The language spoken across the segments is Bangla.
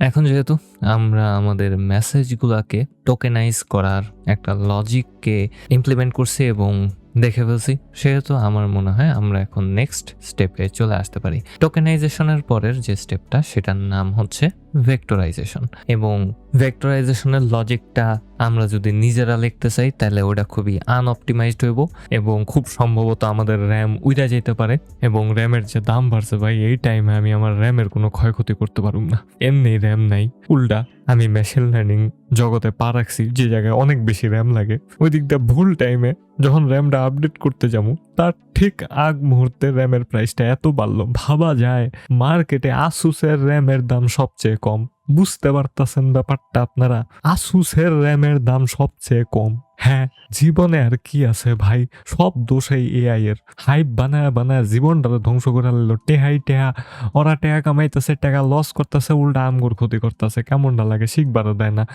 এখন যেহেতু আমরা আমাদের মেসেজগুলোকে টোকেনাইজ করার একটা লজিককে ইমপ্লিমেন্ট করছি এবং দেখে ফেলছি, সেহেতু আমার মনে হয় আমরা এখন নেক্সট স্টেপে চলে আসতে পারি। টোকেনাইজেশনের পরের যে স্টেপটা সেটার নাম হচ্ছে ভেক্টরাইজেশন এবং ভেক্টরাইজেশনের লজিকটা আমরা যদি নিজেরা লিখতে চাই, তাহলে ওটা খুবই আনঅপটিমাইজড হইব এবং খুব সম্ভবত আমাদের র্যাম উইরা যেতে পারে এবং র্যামের যে দাম বাড়ছে ভাই, এই টাইমে আমি আমার র্যামের কোনো ক্ষয়ক্ষতি করতে পারুম না। এমনি র্যাম নাই, উল্টা আমি মেশিন লার্নিং জগতে পা রাখছি, যে জায়গায় অনেক বেশি র্যাম লাগে। ওই দিকটা ভুল টাইমে যখন র্যামটা আপডেট করতে যাব তার ঠিক আগ মুহূর্তে র্যামের প্রাইসটা এত বাড়লো। ভাবা যায় মার্কেটে আসুসের র্যামের দাম সবচেয়ে কম। বুঝতে পারতাছেন ব্যাপারটা আপনারা? আসুসের র্যামের দাম সবচেয়ে কম। হ্যাঁ জীবনে আর কি আছে ভাই? সব দোষ এই এআই এর। হাইপ বানায় বানায় জীবনটা ধ্বংস করে নিল টেহাই টেহা, ওরা টেহা কামাইতেছে টাকা লস করতেছে, উল্টা আমগুর ক্ষতি করতেছে। কেমনটা লাগে শিখবারও দেয় না।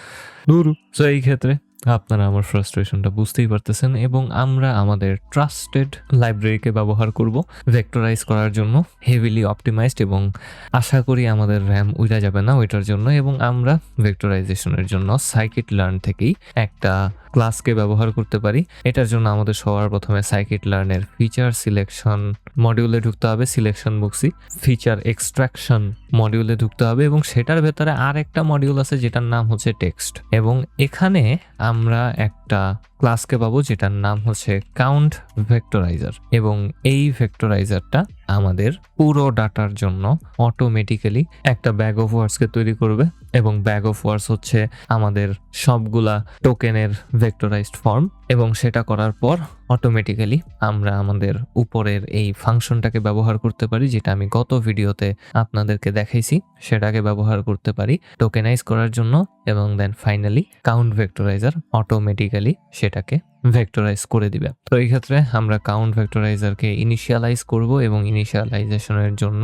দূর তো এই ক্ষেত্রে? আপনারা আমার ফ্রাস্ট্রেশনটা বুঝতেই পারতেছেন এবং আমরা আমাদের ট্রাস্টেড লাইব্রেরিকে ব্যবহার করব ভেক্টরাইজ করার জন্য হেভিলি অপটিমাইজড এবং আশা করি আমাদের র্যাম উইরা যাবে না ওইটার জন্য এবং আমরা ভেক্টরাইজেশনের জন্য সাইকিট লার্ন থেকেই একটা ক্লাসকে ব্যবহার করতে পারি। এটার জন্য আমাদের সবার প্রথমে সাইকিট লার্নের ফিচার সিলেকশন মডিউলে ঢুকতে হবে সিলেকশন বুকসি ফিচার এক্সট্রাকশন মডিউলে ঢুকতে হবে এবং সেটার ভেতরে আর একটা মডিউল আছে যেটার নাম হচ্ছে টেক্সট এবং এখানে আমরা একটা ক্লাসকে পাবো, যেটার নাম হচ্ছে কাউন্ট ভেক্টরাইজার এবং এই ভেক্টরাইজারটা আমাদের পুরো ডাটার জন্য অটোমেটিক্যালি একটা ব্যাগ অফ ওয়ার্ডসকে তৈরি করবে এবং ব্যাগ অফ ওয়ার্ডস হচ্ছে আমাদের সবগুলা টোকেনের ভেক্টরাইজড ফর্ম এবং সেটা করার পর অটোমেটিক্যালি আমরা আমাদের উপরের এই ফাংশনটাকে ব্যবহার করতে পারি, যেটা আমি গত ভিডিওতে আপনাদেরকে দেখাইছি, সেটাকে ব্যবহার করতে পারি টোকেনাইজ করার জন্য এবং then finally count vectorizer automatically সেটাকে ভেক্টরাইজ করে দিবে। তো এই ক্ষেত্রে আমরা কাউন্ট ভেক্টরাইজারকে ইনিশিয়ালাইজ করব এবং ইনিশিয়ালাইজেশনের জন্য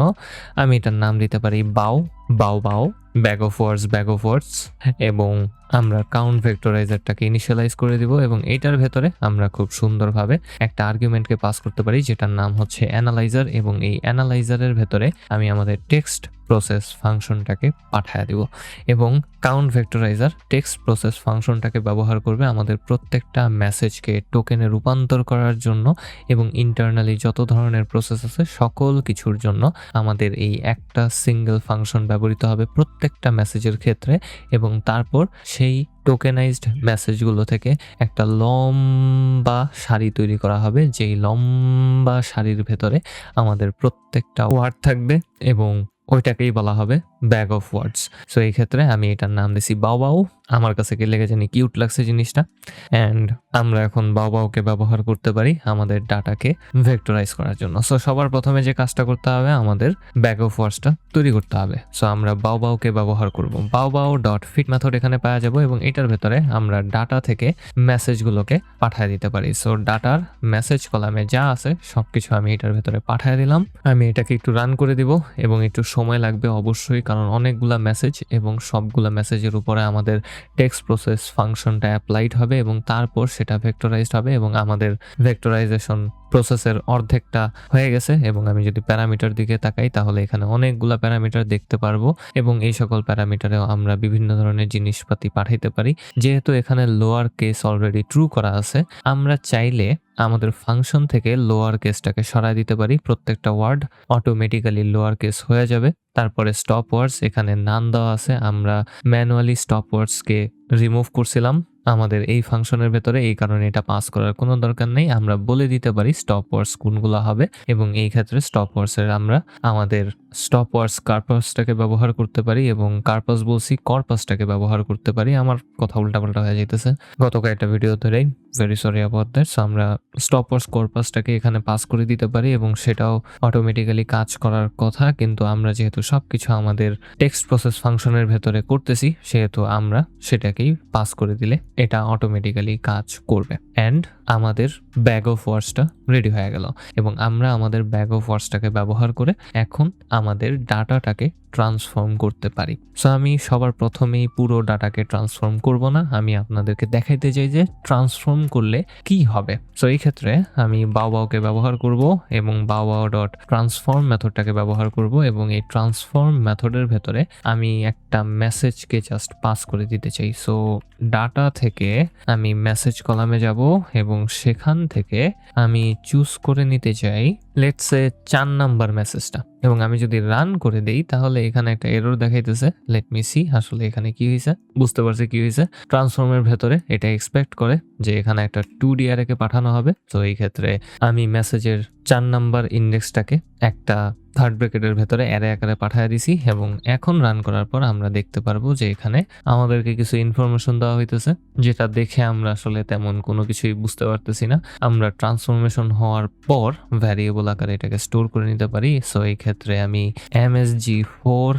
আমি এটার নাম দিতে পারি bow bow bow bag of words bag of words এবং আমরা কাউন্ট ভেক্টরাইজারটাকে ইনিশিয়ালাইজ করে দিব এবং এইটার ভেতরে আমরা খুব সুন্দরভাবে একটা আর্গুমেন্টকে পাস করতে পারি, যেটার নাম হচ্ছে অ্যানালাইজার এবং এই অ্যানালাইজারের ভেতরে আমি আমাদের টেক্সট প্রসেস ফাংশনটাকে পাঠায় দিব এবং কাউন্ট ভেক্টরাইজার টেক্সট প্রসেস ফাংশনটাকে ব্যবহার করবে আমাদের প্রত্যেকটা মেসেজকে টোকেনে রূপান্তর করার জন্য এবং ইন্টারনালি যত ধরনের প্রসেস আছে সকল কিছুর জন্য আমাদের এই একটা সিঙ্গেল ফাংশন ব্যবহৃত হবে প্রত্যেকটা মেসেজের ক্ষেত্রে এবং তারপর সেই টোকেনাইজড মেসেজগুলো থেকে একটা লম্বা শাড়ি তৈরি করা হবে, যেই লম্বা শাড়ির ভেতরে আমাদের প্রত্যেকটা ওয়ার্ড থাকবে এবং ওইটাকেই বলা হবে ব্যাগ অফ ওয়ার্ডস সো এই ক্ষেত্রে আমি এটার নাম দিছি বাউ আমার কাছে কি লেগে জানি কিউট লাগছে জিনিসটা। অ্যান্ড আমরা এখন বাউ বাউকে ব্যবহার করতে পারি আমাদের ডাটাকে ভেক্টরাইজ করার জন্য। সো সবার প্রথমে যে কাজটা করতে হবে আমাদের ব্যাগ অফ ওয়ার্ডসটা তৈরি করতে হবে। সো আমরা বাউ বাউকে ব্যবহার করব। বাউ ডট ফিট মেথড এখানে পাওয়া যাব এবং এটার ভেতরে আমরা ডাটা থেকে মেসেজগুলোকে পাঠিয়ে দিতে পারি। সো ডাটার মেসেজ কলামে যা আছে সব কিছু আমি এটার ভেতরে পাঠিয়ে দিলাম। আমি এটাকে একটু রান করে দিব এবং একটু সময় লাগবে অবশ্যই অনেকগুলা মেসেজ এবং সবগুলা মেসেজের উপরে আমাদের টেক্সট প্রসেস ফাংশনটা অ্যাপ্লাইড হবে এবং তারপর সেটা ভেক্টরাইজড হবে এবং আমাদের ভেক্টরাইজেশন প্রসেসের অর্ধেকটা হয়ে গেছে এবং আমি যদি প্যারামিটার দিকে তাকাই, তাহলে এখানে অনেকগুলা প্যারামিটার দেখতে পারব এবং এই সকল প্যারামিটারেও আমরা বিভিন্ন ধরনের জিনিসপাতি পাঠাইতে পারি। যেহেতু এখানে লোয়ার কেস অলরেডি ট্রু করা আছে, আমরা চাইলে আমাদের ফাংশন থেকে লোয়ার কেসটাকে সরাই দিতে পারি। প্রত্যেকটা ওয়ার্ড অটোমেটিক্যালি লোয়ার কেস হয়ে যাবে। তারপরে স্টপ ওয়ার্ডস এখানে নান দেওয়া আছে। আমরা ম্যানুয়ালি স্টপ ওয়ার্ডসকে রিমুভ করছিলাম। আমাদের এই ফাংশনের ভেতরে এই কারণে এটা পাস করার কোনো দরকার নেই। আমরা বলে দিতে পারি স্টপ ওয়ার্স কোনগুলো হবে এবং এই ক্ষেত্রে স্টপ ওয়ার্সের আমরা আমাদের স্টপ ওয়ার্স কার্পাসটাকে ব্যবহার করতে পারি এবং কার্পাস বলছি কর্পাসটাকে ব্যবহার করতে পারি। আমার কথা উল্টাপাল্টা হয়ে যেতেছে গত কয়েকটা ভিডিও ধরেই very sorry about that so আমরা স্টপ ওয়ার্ডস কর্পাসটাকে এখানে পাস করে দিতে পারি এবং সেটাও অটোমেটিক্যালি কাজ করার কথা। কিন্তু আমরা যেহেতু সব কিছু আমাদের টেক্সট প্রসেস ফাংশনের ভেতরে করতেছি, সেহেতু আমরা সেটাকেই পাস করে দিলে এটা অটোমেটিক্যালি কাজ করবে। অ্যান্ড আমাদের ব্যাগ অফ ওয়ার্ডসটা রেডি হয়ে গেল। এবং আমরা আমাদের ব্যাগ অফ ওয়ার্ডসটাকে ব্যবহার করে এখন আমাদের ডাটাটাকে ট্রান্সফর্ম করতে পারি। সো আমি সবার প্রথমেই পুরো ডাটাকে ট্রান্সফর্ম করব না। আমি আপনাদেরকে দেখাইতে চাই যে ট্রান্সফর্ম করলে কি হবে। সো এই ক্ষেত্রে আমি বাও বাওকে ব্যবহার করব এবং বাও বাও ডট ট্রান্সফর্ম মেথডটাকে ব্যবহার করব এবং এই ট্রান্সফর্ম মেথডের ভেতরে আমি একটা মেসেজকে জাস্ট পাস করে দিতে চাই। সো ডাটা থেকে আমি মেসেজ কলামে যাব এবং সেখান থেকে আমি চুজ করে নিতে চাই লেটসে চার নাম্বার মেসেজটা এবং আমি যদি রান করে দেই, তাহলে এখানে একটা এরর দেখাইতেছে। লেট মি সি আসলে এখানে কি হয়েছে বুঝতে পারছি কি হয়েছে ট্রান্সফর্মের ভেতরে এটা এক্সপেক্ট করে যে এখানে একটা টু ডি কে পাঠানো হবে। তো এই ক্ষেত্রে আমি মেসেজের চার নাম্বার ইন্ডেক্সটাকে একটা থার্ড ব্র্যাকেটের ভেতরে অ্যারে আকারে পাঠিয়ে দিছি এবং এখন রান করার পর আমরা দেখতে পারব যে এখানে আমাদেরকে কিছু ইনফরমেশন দেওয়া হইতেছে, যেটা দেখে আমরা আসলে তেমন কোনো কিছুই বুঝতে পারতেছি না। আমরা ট্রান্সফরমেশন হওয়ার পর ভ্যারিয়েবল আকারে এটাকে স্টোর করে নিতে পারি। সো এই ক্ষেত্রে আমি M S G four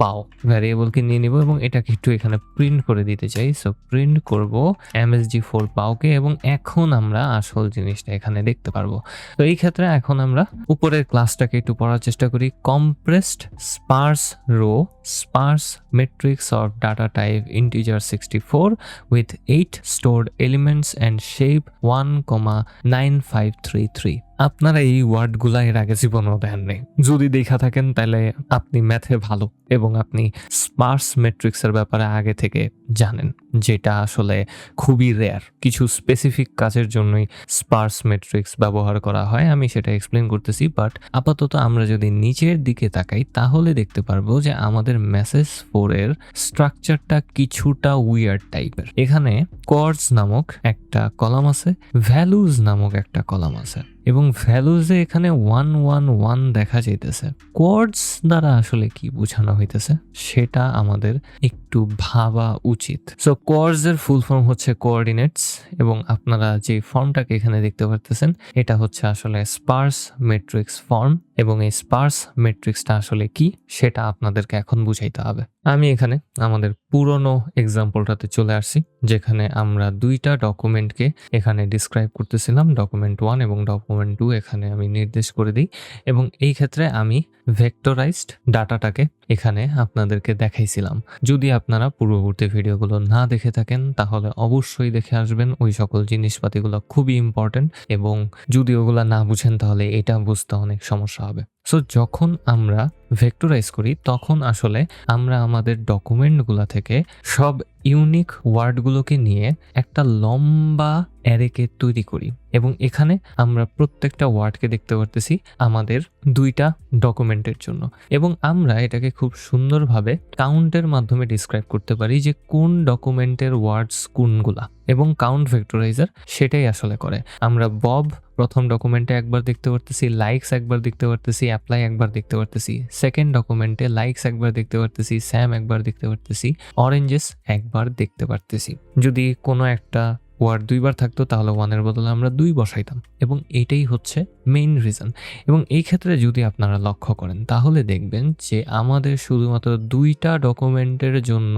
bow ভ্যারিয়েবলকে নিয়ে নিব এবং এটাকে একটু এখানে প্রিন্ট করে দিতে চাই। সো প্রিন্ট করব এমএসজি ফোর বাওকে এবং এখন আমরা আসল জিনিসটা এখানে দেখতে পারব। তো এই ক্ষেত্রে এখন আমরা উপরের ক্লাসটাকে একটু পড়ার চেষ্টা করি। Compressed sparse row integer sixty four with eight stored elements and shape one comma nine five three three আপনারা এই ওয়ার্ডগুলা এর আগে জীবনেও দেন নেই যদি দেখা থাকেন, তাহলে আপনি ম্যাথে ভালো এবং আপনি স্পার্স মেট্রিক্সের ব্যাপারে আগে থেকে জানেন, যেটা আসলে খুবই রেয়ার কিছু স্পেসিফিক কাজের জন্যই স্পার্স মেট্রিক্স ব্যবহার করা হয়, আমি সেটা এক্সপ্লেন করতেছি বাট আপাতত আমরা যদি নিচের দিকে তাকাই, তাহলে দেখতে পারব যে আমাদের মেসেজ ফোরের স্ট্রাকচারটা কিছুটা উইয়ার টাইপের এখানে কর্ডস নামক একটা কলাম আছে ভ্যালুজ নামক একটা কলাম আছে। এবং ভ্যালুজে এখানে ওয়ান ওয়ান ওয়ান দেখা যাইতেছে। কোয়ার্ডস দ্বারা আসলে কি বোঝানো হইতেছে? সেটা আমাদের একটু ভাবা উচিত। সো কোয়ার্ডস এর ফুল ফর্ম হচ্ছে কোঅর্ডিনেটস এবং আপনারা যে ফর্মটাকে এখানে দেখতে পারতেছেন, এটা হচ্ছে আসলে স্পার্স মেট্রিক্স ফর্ম এবং এই স্পার্স মেট্রিক্সটা আসলে কি? সেটা আপনাদেরকে এখন বুঝাইতে হবে। আমি এখানে আমাদের পুরনো এক্সাম্পলটাতে চলে আসছি যেখানে আমরা দুইটা ডকুমেন্টকে এখানে ডিসক্রাইব করতেছিলাম ডকুমেন্ট ওয়ান এবং ডকুমেন্ট টু এখানে আমি নির্দেশ করে দিই এবং এই ক্ষেত্রে আমি ভেক্টরাইজড ডাটাটাকে এখানে আপনাদেরকে দেখাইছিলাম। যদি আপনারা পূর্ববর্তী ভিডিওগুলো না দেখে থাকেন, তাহলে অবশ্যই দেখে আসবেন ওই সকল জিনিসপাতিগুলো খুবই ইম্পর্টেন্ট এবং যদি ওগুলা না বুঝেন, তাহলে এটা বুঝতে অনেক সমস্যা হবে। সো যখন আমরা ভেক্টরাইজ করি, তখন আসলে আমরা আমাদের ডকুমেন্টগুলো থেকে সব ইউনিক ওয়ার্ডগুলোকে নিয়ে একটা লম্বা অ্যারেকে তৈরি করি এবং এখানে আমরা প্রত্যেকটা ওয়ার্ডকে দেখতে পারতেছি আমাদের দুইটা ডকুমেন্টের জন্য। এবং আমরা এটাকে খুব সুন্দরভাবে কাউন্টের মাধ্যমে ডিসক্রাইব করতে পারি যে কোন ডকুমেন্টের ওয়ার্ডস কোনগুলা এবং কাউন্ট ভেক্টরাইজার সেটাই আসলে করে। আমরা বব প্রথম ডকুমেন্টে একবার দেখতে পারতেছি, লাইকস একবার দেখতে পারতেছি, অ্যাপ্লাই একবার দেখতে পারতেছি, সেকেন্ড ডকুমেন্টে লাইকস একবার দেখতে পারতেছি, স্যাম একবার দেখতে পারতেছি, অরেঞ্জেস একবার দেখতে পারতেছি। যদি কোনো একটা ওয়ার্ড দুইবার থাকতো, তাহলে ওয়ানের বদলে আমরা দুই বসাইতাম। এবং এটাই হচ্ছে মেইন রিজন এবং এই ক্ষেত্রে যদি আপনারা লক্ষ্য করেন, তাহলে দেখবেন যে আমাদের শুধুমাত্র দুইটা ডকুমেন্টের জন্য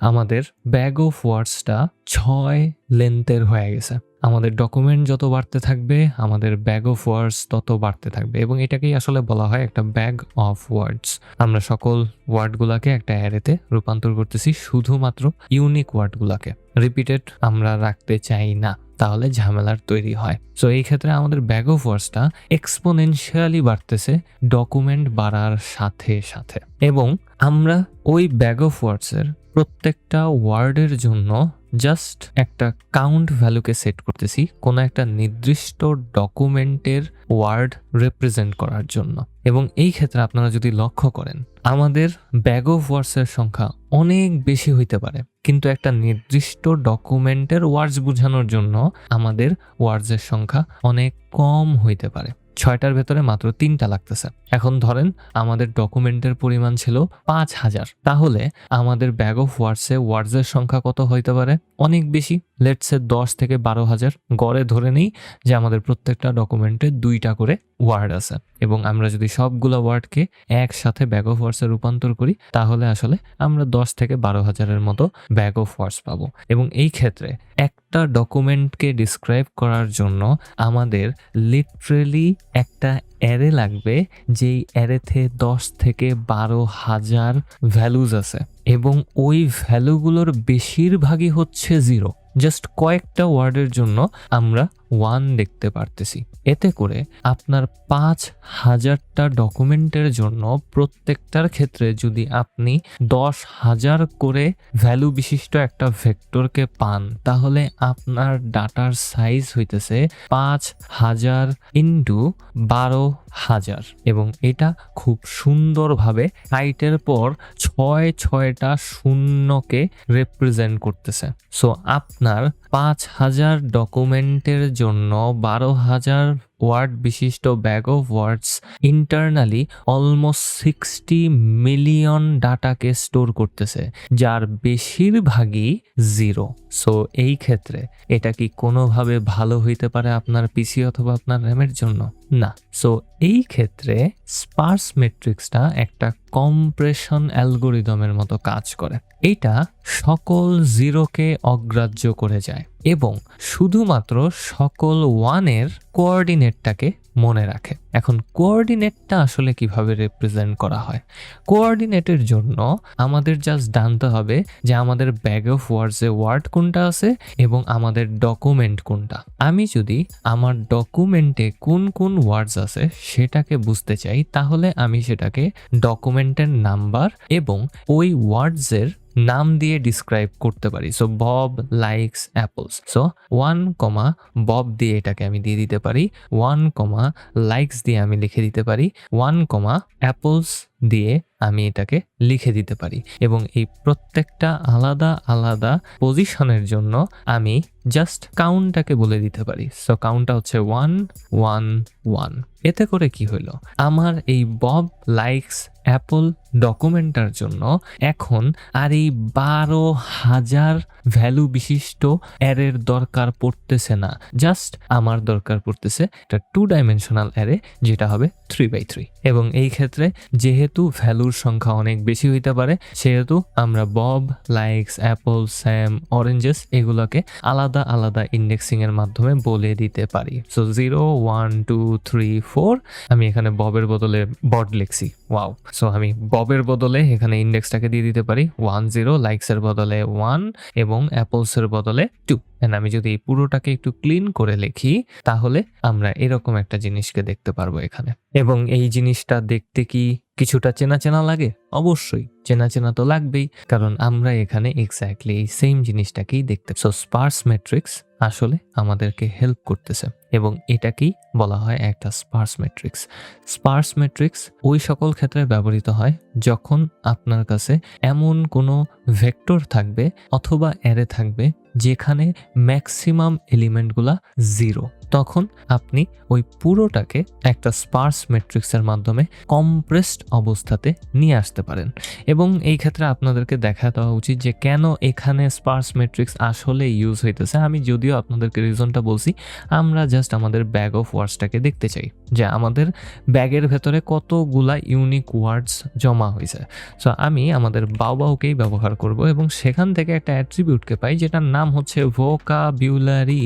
আমাদের ব্যাগ অফ ওয়ার্ডসটা ছয় লেন্থের হয়ে গেছে। আমাদের ডকুমেন্ট যত বাড়তে থাকবে, আমাদের ব্যাগ অফ ওয়ার্ডস তত বাড়তে থাকবে এবং এটাকেই আসলে বলা হয় একটা ব্যাগ অফ ওয়ার্ডস আমরা সকল ওয়ার্ডগুলোকে একটা অ্যারেতে রূপান্তর করতেছি, শুধুমাত্র ইউনিক ওয়ার্ডগুলোকে। রিপিটেড আমরা রাখতে চাই না, তাহলে ঝামেলার তৈরি হয়। সো এই ক্ষেত্রে আমাদের ব্যাগ অফ ওয়ার্ডসটা এক্সপোনেনশিয়ালি বাড়তেছে ডকুমেন্ট বাড়ার সাথে সাথে। এবং আমরা ওই ব্যাগ অফ ওয়ার্ডসের প্রত্যেকটা ওয়ার্ডের জন্য জাস্ট একটা কাউন্ট ভ্যালুকে সেট করতেছি, কোনো একটা নির্দিষ্ট ডকুমেন্টের ওয়ার্ড রিপ্রেজেন্ট করার জন্য। এবং এই ক্ষেত্রে আপনারা যদি লক্ষ্য করেন, আমাদের ব্যাগ অফ ওয়ার্ডসের সংখ্যা অনেক বেশি হইতে পারে। কিন্তু একটা নির্দিষ্ট ডকুমেন্টের ওয়ার্ডস বোঝানোর জন্য আমাদের ওয়ার্ডসের সংখ্যা অনেক কম হইতে পারে। ছয়টার ভেতরে মাত্র তিনটা লাগতেছে। এখন ধরেন আমাদের ডকুমেন্টের পরিমাণ ছিল পাঁচ হাজার। তাহলে আমাদের ব্যাগ অফ ওয়ার্ডসে ওয়ার্ডসের সংখ্যা কত হইতে পারে? অনেক বেশি। লেটসে দশ থেকে বারো হাজার গড়ে ধরে নিই যে আমাদের প্রত্যেকটা ডকুমেন্টে দুইটা করে ওয়ার্ড আছে। এবং আমরা যদি সবগুলো ওয়ার্ডকে একসাথে ব্যাগ অফ ওয়ার্ডসে রূপান্তর করি, তাহলে আসলে আমরা দশ থেকে বারো হাজারের মতো ব্যাগ অফ ওয়ার্ডস পাবো। এবং এই ক্ষেত্রে একটা ডকুমেন্টকে ডিসক্রাইব করার জন্য আমাদের লিটারেলি একটা অ্যারে লাগবে, যেই অ্যারেতে দশ থেকে বারো হাজার ভ্যালুজ আছে। এবং ওই ভ্যালুগুলোর বেশিরভাগই হচ্ছে জিরো জাস্ট কয়েকটা ওয়ার্ডের জন্য আমরা ওয়ান দেখতে পারতেছি। এতে করে আপনার পাঁচ হাজারটা ডকুমেন্টের জন্য প্রত্যেকটার ক্ষেত্রে যদি আপনি দশ হাজার করে ভ্যালু বিশিষ্ট একটা ভেক্টরকে পান, তাহলে আপনার ডাটার সাইজ হইতেছে পাঁচ হাজার ইন্টু বারো হাজার। এবং এটা খুব সুন্দরভাবে হাইটের পর ছয় ছয়টা শূন্যকে রিপ্রেজেন্ট করতেছে। সো আপনার পাঁচ হাজার ডকুমেন্টের জন্য বারো হাজার ওয়ার্ড বিশিষ্ট bag of words internally almost sixty million ডাটাকে স্টোর করতেছে, যার বেশিরভাগই জিরো সো এই ক্ষেত্রে এটা কি কোনোভাবে ভালো হইতে পারে আপনার পিসি অথবা আপনার র্যামের জন্য? না. সো এই ক্ষেত্রে স্পার্স মেট্রিক্সটা একটা কম্প্রেশন অ্যালগোরিদমের মতো কাজ করে। এটা সকল জিরোকে অগ্রাহ্য করে যায় এবং শুধুমাত্র সকল ওয়ানের কোঅর্ডিনেটটাকে মনে রাখে। এখন কোঅর্ডিনেটটা আসলে কীভাবে রিপ্রেজেন্ট করা হয়? কোঅর্ডিনেটের জন্য আমাদের জাস্ট জানতে হবে যে আমাদের ব্যাগ অফ ওয়ার্ডসে ওয়ার্ড কোনটা আছে এবং আমাদের ডকুমেন্ট কোনটা। আমি যদি আমার ডকুমেন্টে কোন কোন ওয়ার্ডস আছে সেটাকে বুঝতে চাই, তাহলে আমি সেটাকে ডকুমেন্টের নাম্বার এবং ওই ওয়ার্ডসের নাম দিয়ে ডিসক্রাইব করতে পারি। So Bob likes apples so one comma Bob দিয়ে এটাকে আমি দিয়ে দিতে পারি। ওয়ান কমা লাইকস দিয়ে আমি লিখে দিতে পারি ওয়ান কমা অ্যাপলস দিয়ে আমি এটাকে লিখে দিতে পারি। এবং এই প্রত্যেকটা আলাদা আলাদা পজিশনের জন্য আমি জাস্ট কাউন্টটাকে বলে দিতে পারি। সো কাউন্টটা হচ্ছে ওয়ান ওয়ান ওয়ান। এতে করে কি হলো? আমার এই বব লাইকস অ্যাপল ডকুমেন্টার জন্য এখন আর এই বারো হাজার ভ্যালু বিশিষ্ট অ্যারের দরকার পড়তেছে না। জাস্ট আমার দরকার পড়তেছে একটা টু ডাইমেনশনাল অ্যারে, যেটা হবে থ্রি বাই থ্রি এবং এই ক্ষেত্রে যেহেতু ভ্যালুর সংখ্যা অনেক বেশি হইতে পারে, সেহেতু আমরা Bob likes apple Sam oranges এগুলোকে আলাদা আলাদা ইন্ডেক্সিং এর মাধ্যমে বলে দিতে পারি। So zero one two three four আমি এখানে ববের বদলে বড লিখছি। ওয়াও সো আমি ববের বদলে এখানে ইন্ডেক্সটাকে দিয়ে দিতে পারি। ওয়ান জিরো লাইকসের বদলে ওয়ান এবং অ্যাপলসের বদলে টু এন্ড আমি যদি এই পুরোটাকে একটু ক্লিন করে লিখি, তাহলে আমরা এরকম একটা জিনিসকে দেখতে পারব এখানে। এবং এই জিনিসটা দেখতে কি কিছুটা চেনা চেনা লাগে? অবশ্যই। চেনা চেনা তো লাগবেই। কারণ আমরা এখানে এক্স্যাক্টলি এই সেম জিনিসটাকেই দেখতে সো স্পার্স ম্যাট্রিক্স আসলে আমাদেরকে হেল্প করতেছে এবং এটাকেই বলা হয় একটা স্পার্স ম্যাট্রিক্স স্পার্স ম্যাট্রিক্স ওই সকল ক্ষেত্রে ব্যবহৃত হয় যখন আপনার কাছে এমন কোনো ভেক্টর থাকবে অথবা অ্যারে থাকবে যেখানে ম্যাক্সিমাম এলিমেন্টগুলা জিরো। তখন আপনি ওই পুরোটাকে একটা স্পার্স ম্যাট্রিক্সের মাধ্যমে কম্প্রেসড অবস্থাতে নিয়ে আসতে পারেন। এবং এই ক্ষেত্রে আপনাদেরকে দেখা দেওয়া উচিত যে কেন এখানে স্পার্স ম্যাট্রিক্স আসলে ইউজ হইতেছে। আমি যদিও আপনাদেরকে রিজনটা বলছি, আমরা জাস্ট আমাদের ব্যাগ অফ ওয়ার্ডসটাকে দেখতে চাই যে আমাদের ব্যাগের ভেতরে কতগুলা ইউনিক ওয়ার্ডস জমা হয়েছে সো আমি আমাদের বাউবাউকেই ব্যবহার করব এবং সেখান থেকে একটা অ্যাট্রিবিউটকে পাই যেটার নাম হচ্ছে ভোকাবিউলারি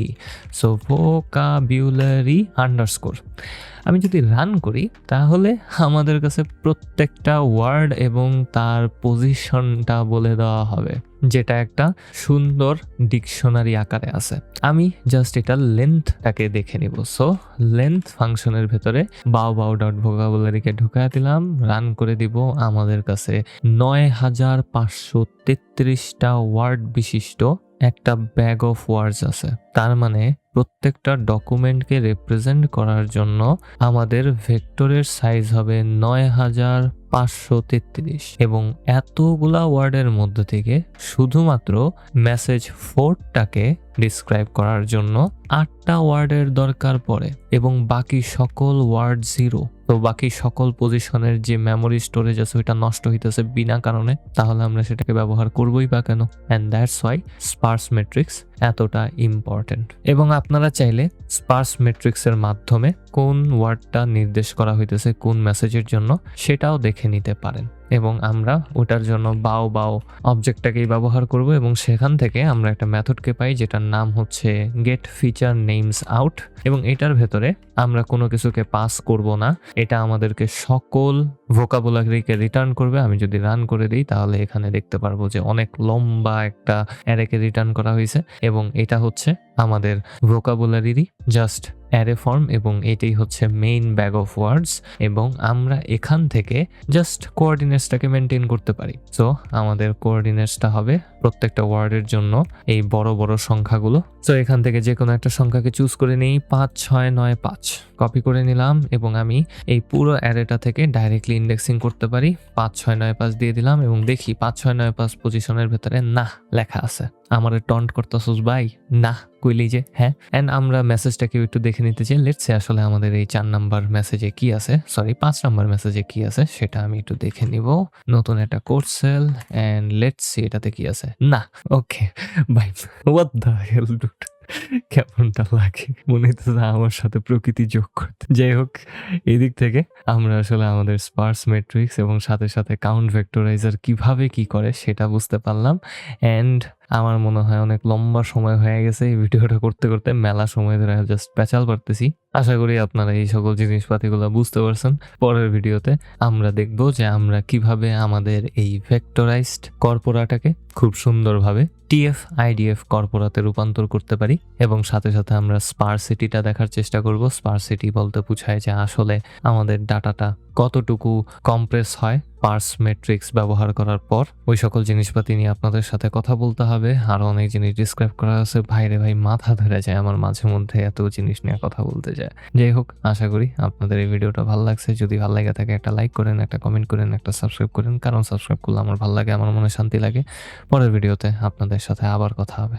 সো ভোকাবিউলারি আন্ডারস্কোর আমি যদি রান করি, তাহলে আমাদের কাছে প্রত্যেকটা ওয়ার্ড এবং তার পজিশনটা বলে দেওয়া হবে, যেটা একটা সুন্দর ডিকশনারি আকারে আছে। আমি জাস্ট এটা লেন্থটাকে দেখে নিব। সো লেন্থ ফাংশনের ভেতরে বাউ বাউ ডট ভোকাবুলারিকে ঢুকায় দিলাম রান করে দিব আমাদের কাছে নয় হাজার পাঁচশো তেত্রিশটা ওয়ার্ড বিশিষ্ট একটা ব্যাগ অফ ওয়ার্ডস আছে। তার মানে প্রত্যেকটা ডকুমেন্টকে রিপ্রেজেন্ট করার জন্য আমাদের ভেক্টরের সাইজ হবে নয় হাজার পাঁচশো তেত্রিশ এবং এতগুলা ওয়ার্ডের মধ্যে থেকে শুধুমাত্র মেসেজ ফোরটাকে ডিসক্রাইব করার জন্য আটটা ওয়ার্ডের দরকার পড়ে এবং বাকি সকল ওয়ার্ড জিরো। তো বাকি সকল পজিশনের যে মেমোরি স্টোরেজ আছে, ওইটা নষ্ট হইতেছে বিনা কারণে, তাহলে আমরা সেটাকে ব্যবহার করবোই বা কেন? And that's why sparse matrix এতটা ইম্পর্ট্যান্ট এবং আপনারা চাইলে স্পার্স মেট্রিক্সের মাধ্যমে কোন ওয়ার্ডটা নির্দেশ করা হইতেছে কোন মেসেজের জন্য সেটাও দেখে নিতে পারেন। এবং আমরা ওটার জন্য বাও বাও অবজেক্টটাকেই ব্যবহার করব এবং সেখান থেকে আমরা একটা মেথডকে পাই যেটার নাম হচ্ছে গেট ফিচার নেমস আউট এবং এটার ভেতরে আমরা কোনো কিছুকে পাস করব না। এটা আমাদেরকে সকল ভোকাবুলারিকে রিটার্ন করবে। আমি যদি রান করে দিই, তাহলে এখানে দেখতে পারব যে অনেক লম্বা একটা অ্যারেকে রিটার্ন করা হয়েছে এবং এটা হচ্ছে আমাদের ভোকাবুলারিরই জাস্ট অ্যারে ফর্ম এবং এটাই হচ্ছে মেইন ব্যাগ অফ ওয়ার্ডস এবং আমরা এখান থেকে জাস্ট কোঅর্ডিনেটসটাকে মেনটেন করতে পারি। সো আমাদের কোঅর্ডিনেটসটা হবে প্রত্যেকটা ওয়ার্ডের জন্য এই বড় বড় সংখ্যাগুলো। তো এখান থেকে যে কোনো একটা সংখ্যাকে চুজ করে নিই, পাঁচ, ছয়, নয়, পাঁচ। কপি করে নিলাম এবং আমি এই পুরো অ্যারেটা থেকে ডাইরেক্টলি ইন্ডেক্সিং করতে পারি। পাঁচ, ছয়, নয়, পাঁচ দিয়ে দিলাম এবং দেখি পাঁচ, ছয়, নয়, পাঁচ পজিশনের ভেতরে না, লেখা আছে। আমারে টন্ট করতেছস ভাই, না, কইলি যে হ্যাঁ। অ্যান্ড আমরা মেসেজটাকে একটু দেখে নিতে চাই। লেটসে আসলে আমাদের এই চার নাম্বার মেসেজে কি আছে? সরি পাঁচ নাম্বার মেসেজে কি আছে? সেটা আমি একটু দেখে নিব। নতুন একটা কোড সেল অ্যান্ড লেটস এটাতে কি আছে। না okay bye what the hell dude কেমনটা লাগে? মনে হচ্ছে আমার সাথে প্রকৃতি যোগ করতে। যাই হোক, এদিক থেকে আমরা আসলে আমাদের স্পার্স ম্যাট্রিক্স এবং সাথে সাথে কাউন্ট ভেক্টরাইজার কীভাবে কি করে সেটা বুঝতে পারলাম। অ্যান্ড আমার মনে হয় অনেক লম্বা সময় হয়ে গেছে এই ভিডিওটা করতে করতে, মেলা সময় ধরে জাস্ট প্যাচাল পারতেছি। আশা করি আপনারা এই সকল জিনিসপাতিগুলো বুঝতে পারছেন। পরের ভিডিওতে আমরা দেখব যে আমরা কীভাবে আমাদের এই ভেক্টরাইজড কর্পোরাটাকে খুব সুন্দরভাবে টিএফ আইডিএফ কর্পোরাতে রূপান্তর করতে পারি এবং সাথে সাথে আমরা স্পার সিটিটা দেখার চেষ্টা করব। স্পারসিটি বলতে বোঝায় যে আসলে আমাদের ডাটাটা কতটুকু কম্প্রেস হয় পার্স মেট্রিক্স ব্যবহার করার পর ওই সকল জিনিসপাতি নিয়ে আপনাদের সাথে কথা বলতে হবে। আরও অনেক জিনিস ডিসক্রাইব করা আছে। ভাইরে ভাই, মাথা ধরে যায় আমার মাঝে মধ্যে এত জিনিস নিয়ে কথা বলতে যায়। যাই হোক, আশা করি আপনাদের এই ভিডিওটা ভালো লাগছে। যদি ভালো লাগে থাকে, একটা লাইক করেন, একটা কমেন্ট করেন, একটা সাবস্ক্রাইব করেন। কারণ সাবস্ক্রাইব করলে আমার ভালো লাগে, আমার মনে শান্তি লাগে। পরের ভিডিওতে আপনাদের সাথে আবার কথা হবে।